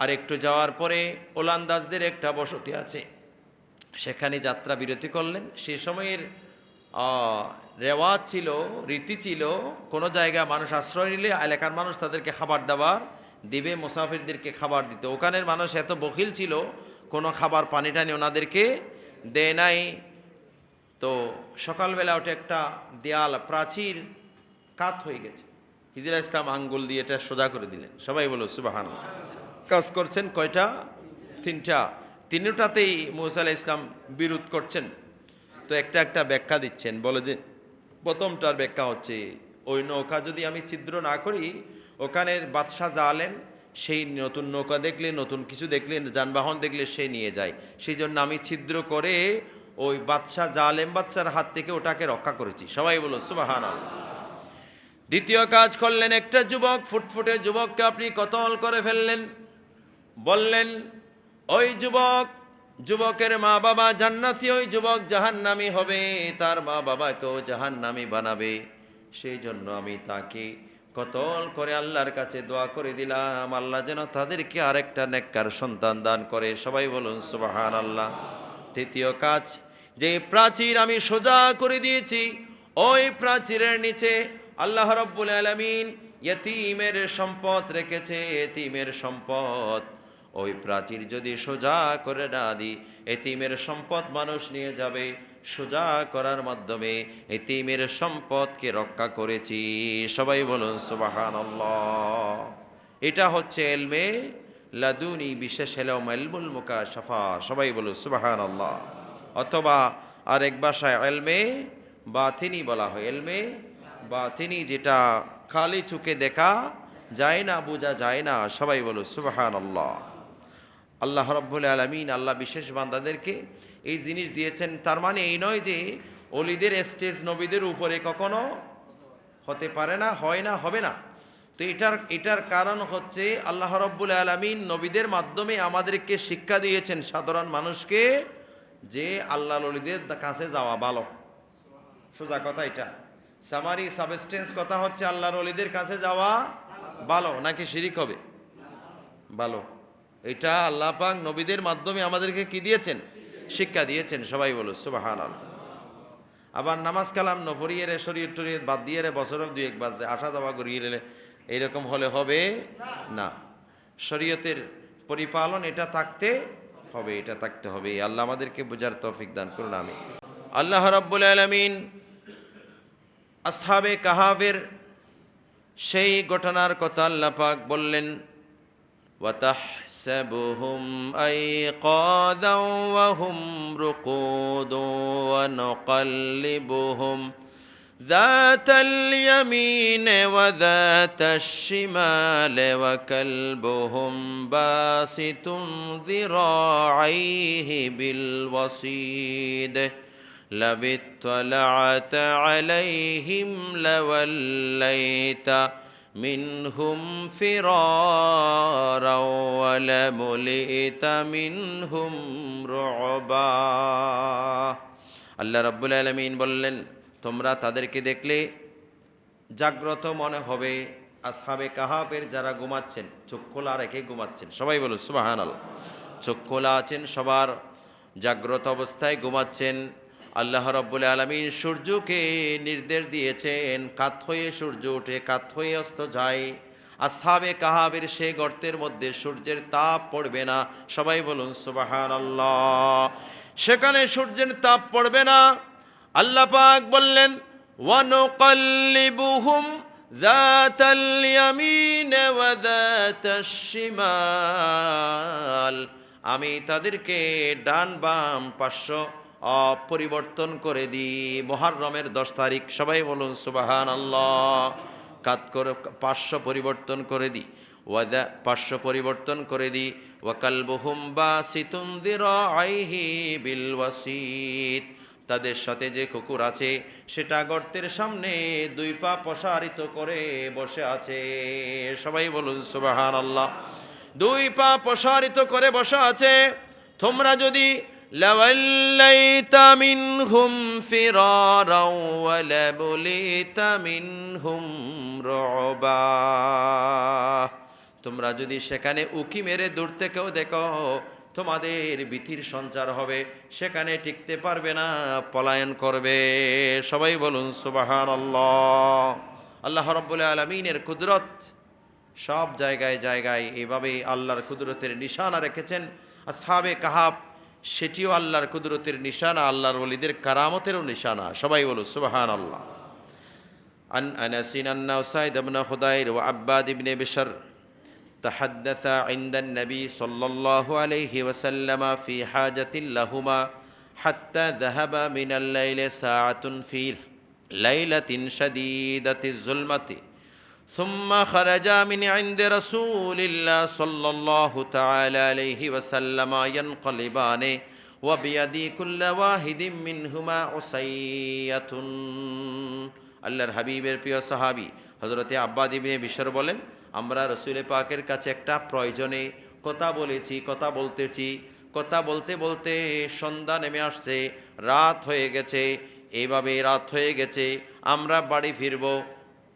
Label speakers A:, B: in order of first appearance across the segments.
A: আর একটু যাওয়ার পরে ওলান্দাজদের একটা বসতি আছে। সেখানে যাত্রা বিরতি করলেন। সে সময়ের রেওয়াজ ছিল, রীতি ছিল, কোনো জায়গায় মানুষ আশ্রয় নিলে এলাকার মানুষ তাদেরকে খাবার দাবার দিবে, মুসাফিরদেরকে খাবার দিতে। ওখানের মানুষ এত বখিল ছিল, কোনো খাবার পানি টানি ওনাদেরকে দেয় নাই। তো সকালবেলা ওটা একটা দেয়াল প্রাচীর কাত হয়ে গেছে। হিজরা ইসলাম আঙ্গুল দিয়ে এটা সোজা করে দিলেন। সবাই বলো সুবাহান কাজ করছেন কয়টা? তিনটা। তিনটাতেই মুসা আলাহ ইসলাম বিরোধ করছেন। তো একটা একটা ব্যাখ্যা দিচ্ছেন। বলে যে, প্রথমটার ব্যাখ্যা হচ্ছে, ওই নৌকা যদি আমি ছিদ্র না করি, ওখানের বাদশাহ জালেম, সেই নতুন নৌকা দেখলে, নতুন কিছু দেখলে, যানবাহন দেখলে সে নিয়ে যায়। সেই জন্য আমি ছিদ্র করে ওই বাদশাহ জালেম বাদশার হাত থেকে ওটাকে রক্ষা করেছি। সবাই বলো সুবাহান দ্বিতীয় কাজ করলেন, একটা যুবক, ফুটফুটে যুবককে আপনি কতল করে ফেললেন? বললেন, ওই যুবক, যুবকের মা বাবা জান্নাতি, ওই যুবক জাহান্নামি হবে, তার মা বাবাকেও জাহান্নামি বানাবে। সেই জন্য আমি তাকে কতল করে আল্লাহর কাছে দোয়া করে দিলাম। আল্লাহ যেন তাদেরকে আরেকটা নেককার সন্তান দান করে। সবাই বলুন সুবাহান আল্লাহ তৃতীয় কাজ, যে প্রাচীর আমি সোজা করে দিয়েছি, ওই প্রাচীরের নিচে আল্লাহ রব্বুল আলমিন ইয়তিমের সম্পদ রেখেছে। এতিমের সম্পদ ওই প্রাচীর যদি সোজা করে না দিই, এতিমের সম্পদ মানুষ নিয়ে যাবে। সোজা করার মাধ্যমে এতিমের সম্পদকে রক্ষা করেছি। সবাই বলুন সুবাহান এটা হচ্ছে এলমে লাদুনি, বিশেষ এলম এলমুল মুকা সাফা সবাই বলুন সুবাহান আল্লাহ অথবা আরেক ভাষায় এলমে বাতিনি বলা হয়। এলমে বাতিনি যেটা খালি চুকে দেখা যায় না, বোঝা যায় না। সবাই বলো সুবাহান আল্লাহ আল্লাহ রব্বুল আলমিন, আল্লাহ বিশেষ বান্দাদেরকে এই জিনিস দিয়েছেন। তার মানে এই নয় যে অলিদের স্টেজ নবীদের উপরে কখনো হতে পারে না, হয় না, হবে না। তো এটার এটার কারণ হচ্ছে আল্লাহ রব্বুল আলমিন নবীদের মাধ্যমে আমাদেরকে শিক্ষা দিয়েছেন সাধারণ মানুষকে যে আল্লাহ অলিদের কাছে যাওয়া ভালো। সোজা কথা এটা। সামারি, সাবস্টেন্স কথা হচ্ছে আল্লাহর অলিদের কাছে যাওয়া ভালো, নাকি শিরিক হবে? ভালো। এটা আল্লাহ পাক নবীদের মাধ্যমে আমাদেরকে কি দিয়েছেন? শিক্ষা দিয়েছেন, সবাই বলো সুবাহান আবার নামাজ কালাম নফরিয়ে রে, শরীর টরিয়ে বাদ দিয়ে রে, বছর দুই এক বাজে, আসা যাওয়া করিয়ে রে, এইরকম হলে হবে? না। শরীয়তের পরিপালন এটা থাকতে হবে, এটা থাকতে হবে। আল্লাহ আমাদেরকে বোঝার তৌফিক দান করুন আমি আল্লাহ রাব্বুল আলামিন আসহাবে কাহাবের সেই ঘটনার কথা আল্লাহ পাক বললেন وتحسبهم أيقاظا وهم رقود ونقلبهم ذات اليمين وذات الشمال وكلبهم باسط ذراعيه بالوصيد لو اطلعت عليهم لوليت منهم فرارا ولملئت منهم رعبا আল্লাহ রাব্বুল আলমিন বললেন তোমরা তাদেরকে দেখলে জাগ্রত মনে হবে আসহাবে কাহাফের যারা ঘুমাচ্ছেন চোখ খোলা রেখে ঘুমাচ্ছেন সবাই বলুন সুবাহান আল্লাহ চোখ খোলা আছেন সবার জাগ্রত অবস্থায় ঘুমাচ্ছেন আল্লাহ রব্বুল আলমিন সূর্যকে নির্দেশ দিয়েছেন কাত হয়ে সূর্য উঠে কাত হয়ে অস্ত যায় আসহাবে কাহাবের সে গর্তের মধ্যে সূর্যের তাপ পড়বে না সবাই বলুন সুবাহান আল্লাহ সেখানে সূর্যের তাপ পড়বে না আল্লাহ পাক বললেন ওয়ানুকাল্লিবুহুম ذات اليمين وذات الشمال আমি তাদেরকে ডান বাম পাঁচশো পরিবর্তন করে দিই। মহারমের দশ তারিখ, সবাই বলুন সুবাহান আল্লাহ কাত করে, পার্শ্ব পরিবর্তন করে দিই। ওয়াদা, পার্শ্ব পরিবর্তন করে দিই। ওয়াকাল বহুম বা সিতুন্দির আইহি বিল ওয়াসিত। তাদের সাথে যে কুকুর আছে, সেটা গর্তের সামনে দুই পা প্রসারিত করে বসে আছে। সবাই বলুন সুবাহান আল্লাহ দুই পা প্রসারিত করে বসে আছে। তোমরা যদি لوليت منهم فرارا ولبليت منهم رعبا তোমরা যদি সেখানে উকি মেরে দূর থেকেও দেখো তোমাদের ভীতির সঞ্চার হবে সেখানে টিকতে পারবে না পলায়ন করবে সবাই বলুন সুবাহান আল্লাহ আল্লাহ রব্বুল আলমিনের কুদরত সব জায়গায় জায়গায় এভাবেই আল্লাহর কুদরতের নিশানা রেখেছেন আসহাবে কাহাব সেটিও আল্লাহর কুদরতের নিশানা আল্লাহর ওলিদের কারামতেরও নিশানা সবাই বলুন সুবাহান আল্লাহ عن أنس أن أسيد بن خضير وعباد بن بشر تحدث عند النبي صلى الله عليه وسلم في حاجة لهما حتى ذهب من الليل ساعة في ليلة شديدة الظلمة ثم خرج من عند رسول الله صلى الله تعالى عليه وسلم ينقلبان وبيد كل واحد منهما عصية আল্লাহর হাবিবের প্রিয় সাহাবি হজরতে আব্বাদ ইবনে বিশর বলেন আমরা রসুলে পাকের কাছে একটা প্রয়োজনে কথা বলেছি কথা বলতেছি কথা বলতে বলতে সন্ধ্যা নেমে আসছে রাত হয়ে গেছে এইভাবে রাত হয়ে গেছে আমরা বাড়ি ফিরব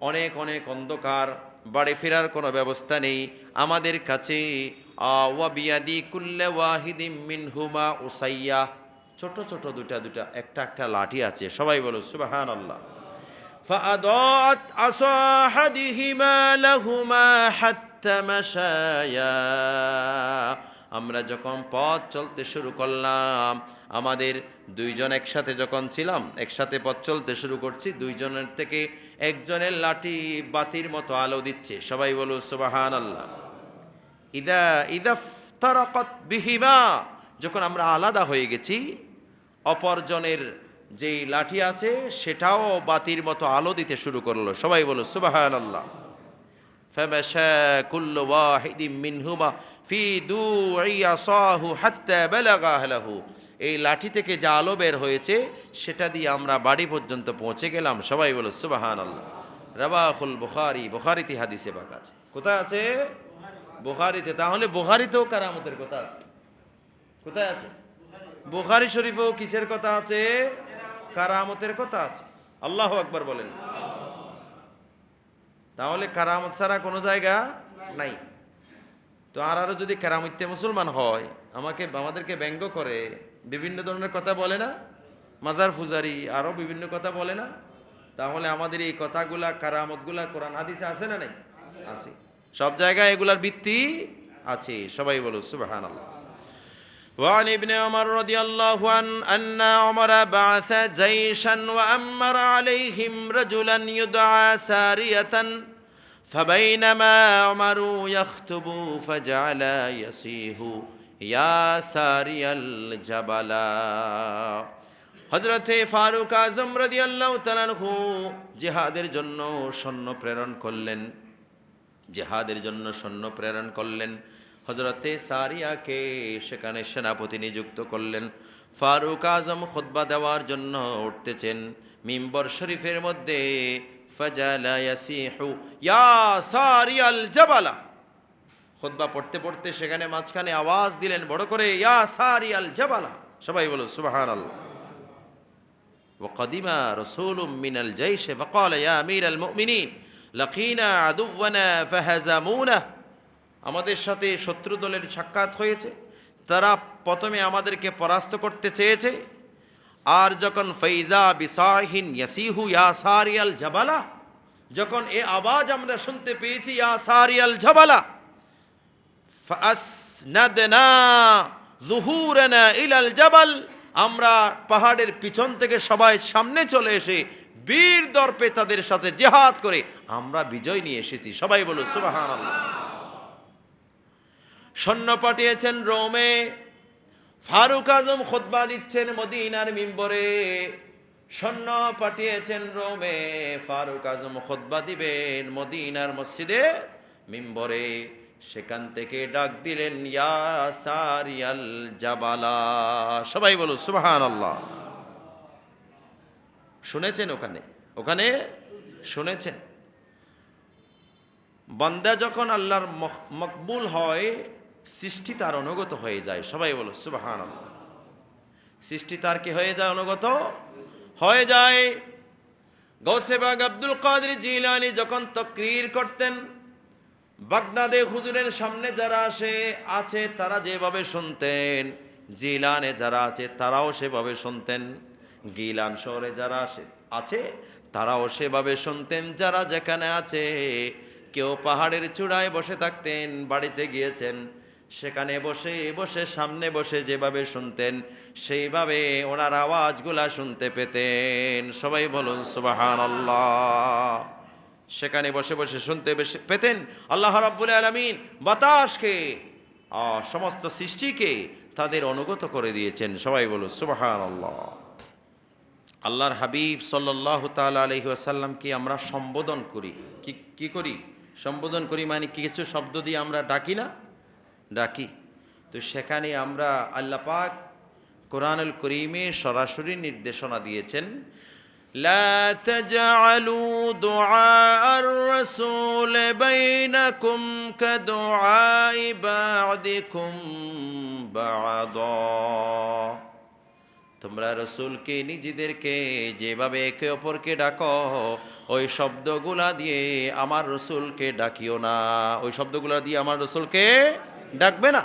A: অনেক অনেক অন্ধকার বাড়ি ফেরার কোনো ব্যবস্থা নেই আমাদের কাছে ওয়াবিয়াদি কুল্লে ওয়াহিদিম মিনহুমা উসাইয়া ছোট ছোট দুটা দুটা একটা একটা লাঠি আছে সবাই বলো সুবাহান আল্লাহ فأضاءت عصا أحدهما لهما حتى مشايا আমরা যখন পথ চলতে শুরু করলাম আমাদের দুইজন একসাথে যখন ছিলাম একসাথে পথ চলতে শুরু করছি দুইজনের থেকে একজনের লাঠি বাতির মতো আলো দিচ্ছে সবাই বলো সুবাহান আল্লাহ ইদা ইদা তারাকত বিহিমা যখন আমরা আলাদা হয়ে গেছি অপরজনের যেই লাঠি আছে সেটাও বাতির মতো আলো দিতে শুরু করলো সবাই বলো সুবাহান আল্লাহ فمشى كل واحد منهما ফি দু ইয়াসাহু হাত্তা বালাগা আহলাহু। এই লাঠি থেকে যা আলো বের হয়েছে, সেটা দিয়ে আমরা বাড়ি পর্যন্ত পৌঁছে গেলাম। সবাই বলো সুবাহান আল্লাহ রবাহুল বুখারি, বুখারিতে হাদিসে বাক আছে। কোথায় আছে? বুখারিতে। তাহলে বুখারিতেও কারামতের কথা আছে। কোথায় আছে? বুখারি শরীফও কিসের কথা আছে? কারামতের কথা আছে। আল্লাহ আকবার বলেন। তাহলে কারামত ছাড়া কোনো জায়গা নাই। তো আর আরো যদি কারামতে মুসলমান হয় আমাকে আমাদেরকে ব্যঙ্গ করে বিভিন্ন ধরনের কথা বলে না মাজার ফুজারি আরো বিভিন্ন কথা বলে না তাহলে আমাদের এই কথাগুলা কারামতগুলা কোরআন হাদিসে আছে না নাই আছে সব জায়গায় এগুলার ভিত্তি আছে সবাই বলো সুবাহান আল্লাহ وعن ابن عمر رضي الله عنه أن عمر بعث جيشا وأمر عليهم رجلا يدعى سارية فبينما عمر يخطب فجعل يسيه يا ساري الجبل হজরতে ফারুক আজম রদি আল্লাহ তালানহু জেহাদের জন্য সৈন্য প্রেরণ করলেন জেহাদের জন্য সৈন্য প্রেরণ করলেন হজরতে সারিয়াকে সেখানে সেনাপতি নিযুক্ত করলেন ফারুক আজম খোদ্বা দেওয়ার জন্য উঠতেছেন মিম্বর শরীফের মধ্যে ফাজালা ইয়াসিহু ইয়া সারিয়াল জাবালা খোদ্বা পড়তে পড়তে সেখানে মাঝখানে আওয়াজ দিলেন বড় করে ইয়া সারিয়াল জাবালা সবাই বলো সুবহানাল্লাহ وقدم رسول من الجيش فقال يا أمير المؤمنين لقينا عدونا فهزمونا আমাদের সাথে শত্রু দলের সাক্ষাৎ হয়েছে তারা প্রথমে আমাদেরকে পরাস্ত করতে চেয়েছে আর যখন ফৈজা বিসাহিন ইয়াসিহু ইয়াসারিয়াল জাবালা যখন এ আওয়াজ আমরা শুনতে পেয়েছি ফাসনাদনা যুহুরানা ইলাল জাবাল, আমরা পাহাড়ের পিছন থেকে সবাই সামনে চলে এসে বীর দর্পে তাদের সাথে জেহাদ করে আমরা বিজয় নিয়ে এসেছি। সবাই বলো সুবহানাল্লাহ। সৈন্য পাঠিয়েছেন রোমে, ফারুক আজম খোদবা দিচ্ছেন মদিনার মিম্বরে। সৈন্য পাঠিয়েছেন রোমে, ফারুক আজম খোদবা দিবেন মদিনার মসজিদে। মিম্বরে সেখান থেকে ডাক দিলেন, ইয়া সারিয়াল জাবালা। সবাই বলো সুবহান আল্লাহ শুনেছেন ওখানে? ওখানে শুনেছেন? বান্দা যখন আল্লাহর মক- মকবুল হয়, সৃষ্টি তার অনুগত হয়ে যায়। সবাই বলো সুবাহান আল্লাহ সৃষ্টি তার কি হয়ে যায় অনুগত? হয়ে যায়। গৌসেবাগ আব্দুল কাদের জিলানি যখন তকরির করতেন, বাগদাদে হুজুরের সামনে যারা আসে, আছে তারা যেভাবে শুনতেন, জিলানে যারা আছে তারাও সেভাবে শুনতেন, গিলান শহরে যারা আসে, আছে তারাও সেভাবে শুনতেন, যারা যেখানে আছে, কেউ পাহাড়ের চূড়ায় বসে থাকতেন, বাড়িতে গিয়েছেন সেখানে বসে বসে, সামনে বসে যেভাবে শুনতেন, সেইভাবে ওনার আওয়াজগুলা শুনতে পেতেন। সবাই বলুন সুবাহান সেখানে বসে বসে শুনতে পেতেন। আল্লাহ রাব্বুল আলমিন বাতাসকে সমস্ত সৃষ্টিকে তাদের অনুগত করে দিয়েছেন। সবাই বলুন সুবাহান আল্লাহ আল্লাহর হাবিব সাল্লাহ তাল আলহি আসাল্লামকে আমরা সম্বোধন করি। কি কি করি? সম্বোধন করি মানে কিছু শব্দ দিয়ে আমরা ডাকি না? ডাকি তো সেখানে আমরা আল্লাহ পাক কোরআনুল করিমে সরাসরি নির্দেশনা দিয়েছেন لا تجعلوا دعاء الرسول بينكم كدعاء بعضكم بعضا তোমরা রসুলকে নিজেদেরকে যেভাবে একে অপরকে ডাকো ওই শব্দগুলা দিয়ে আমার রসুলকে ডাকিও না ওই শব্দগুলা দিয়ে আমার রসুলকে ডাকবে না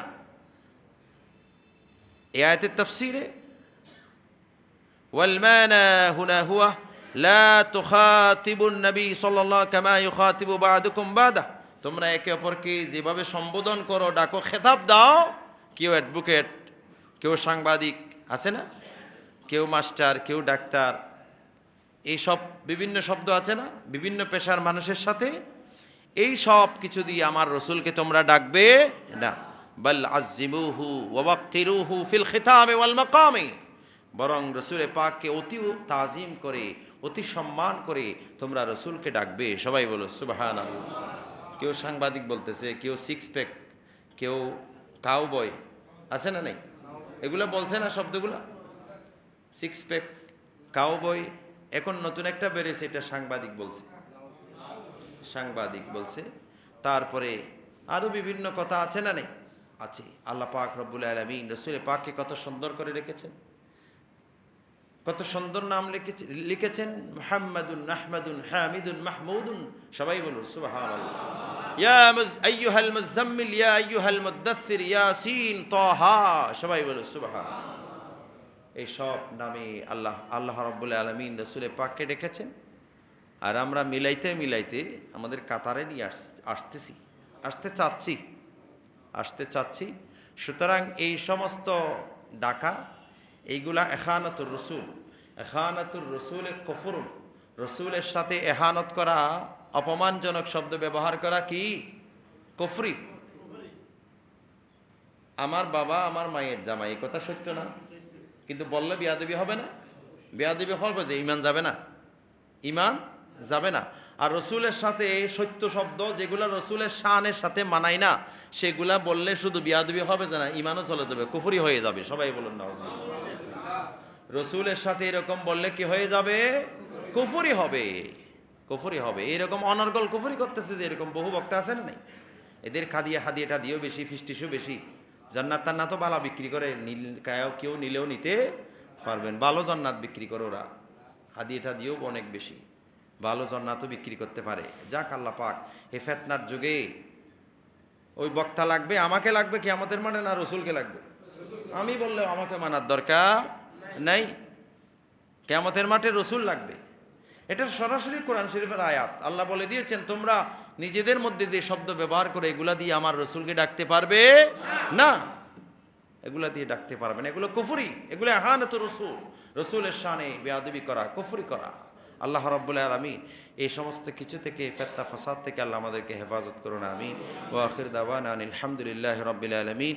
A: এ আয়তের তফসিরে والمعنى هنا هو لا تخاطبوا النبي صلى الله كما يخاطب بعضكم بعضا তোমরা একে অপরকে যেভাবে সম্বোধন করো ডাকো খেতাব দাও কেউ অ্যাডভোকেট কেউ সাংবাদিক আছে না কেউ মাস্টার কেউ ডাক্তার এই সব বিভিন্ন শব্দ আছে না বিভিন্ন পেশার মানুষের সাথে এই সব কিছু দিয়ে আমার রসুলকে তোমরা ডাকবে? না। বল আজিমুহু ওয়াক্কিরুহু ফিল খিতামে ওয়াল মাকামে। বরং রসুলে পাককে অতি তাজিম করে, অতি সম্মান করে তোমরা রসুলকে ডাকবে। সবাই বলো সুবাহান কেউ সাংবাদিক বলতেছে, কেউ সিক্স প্যাক কেউ কাউ বয় আছে না নেই? এগুলো বলছে না শব্দগুলা? সিক্স প্যাক কাউ বয় এখন নতুন একটা বেরিয়েছে, এটা সাংবাদিক বলছে। সাংবাদিক বলছে, তারপরে আরও বিভিন্ন কথা আছে না নেই? আছে। আল্লাহ পাক রব্বুল আলমিন রসুল পাককে কত সুন্দর করে রেখেছেন। কত সুন্দর নাম লিখেছে লিখেছেন, মোহাম্মদুন নাহমাদুন হামিদুন মাহমুদুন। সবাই বলুন সবাই বলুন, সুবহানাল্লাহ। এই সব নামে আল্লাহ আল্লাহ রাব্বুল আলামিন রসুলে পাককে ডেকেছেন। আর আমরা মিলাইতে মিলাইতে আমাদের কাতারে নিয়ে আস- আসতেছি। আসতে চাচ্ছি। আসতে চাচ্ছি। সুতরাং এই সমস্ত ডাকা, এইগুলা এখানতুর রসুল। এখানতুর রসুল কফরুন রসুলের সাথে এহানত করা অপমানজনক শব্দ ব্যবহার করা কি? কফরি। আমার বাবা, আমার মায়ের জামাই, এই কথা সত্য না? কিন্তু বললে বিয়াদেবী হবে না? বিয়াদেবী হবে যে, ইমান যাবে না। ইমান যাবে না। আর রসুলের সাথে সত্য শব্দ যেগুলো রসুলের শানের সাথে মানায় না, সেগুলা বললে শুধু বিয়াদবি হবে যে না, ইমানও চলে যাবে, কুফুরি হয়ে যাবে। সবাই বলুন না রসুলের সাথে এরকম বললে কি হয়ে যাবে? কুফুরি হবে। কুফুরি হবে। এরকম অনর্গল কুফুরি করতেছে যে এরকম বহু বক্তা আছেন নাই। এদের খাদিয়া হাদিয়াটা দিয়েও বেশি, ফিস্টিসও বেশি। জান্নাত টান্নাত তো বালা বিক্রি করে নীল কায়াও কেউ নিলেও নিতে পারবেন। ভালো জান্নাত বিক্রি করে ওরা। হাদিয়াটা দিয়েও অনেক বেশি। ভালো জান্নাতও বিক্রি করতে পারে। যাক আল্লাহ পাক এ ফেতনার যুগে ওই বক্তা লাগবে, আমাকে লাগবে কি আমাদের মানে না রসুলকে লাগবে? আমি বললেও আমাকে মানার দরকার নাই। কেমতের মাঠে রসুল লাগবে। এটা সরাসরি কোরআন শরীফের আয়াত। আল্লাহ বলে দিয়েছেন, তোমরা নিজেদের মধ্যে যে শব্দ ব্যবহার করে এগুলা দিয়ে আমার রসুলকে ডাকতে পারবে? না। এগুলা দিয়ে ডাকতে পারবে না। এগুলো কুফুরি। এগুলো আহানত রসুল। রসুলের শানে বেয়াদবি করা, কুফুরি করা। আল্লাহ রব্বুল্লাহ আলমিন এই সমস্ত কিছু থেকে ফেত্তা ফাসাদ থেকে আল্লাহ আমাদেরকে হেফাজত করুন, আমিন। ও আখির দাওয়ান আলহামদুলিল্লাহ রবিল আলমিন।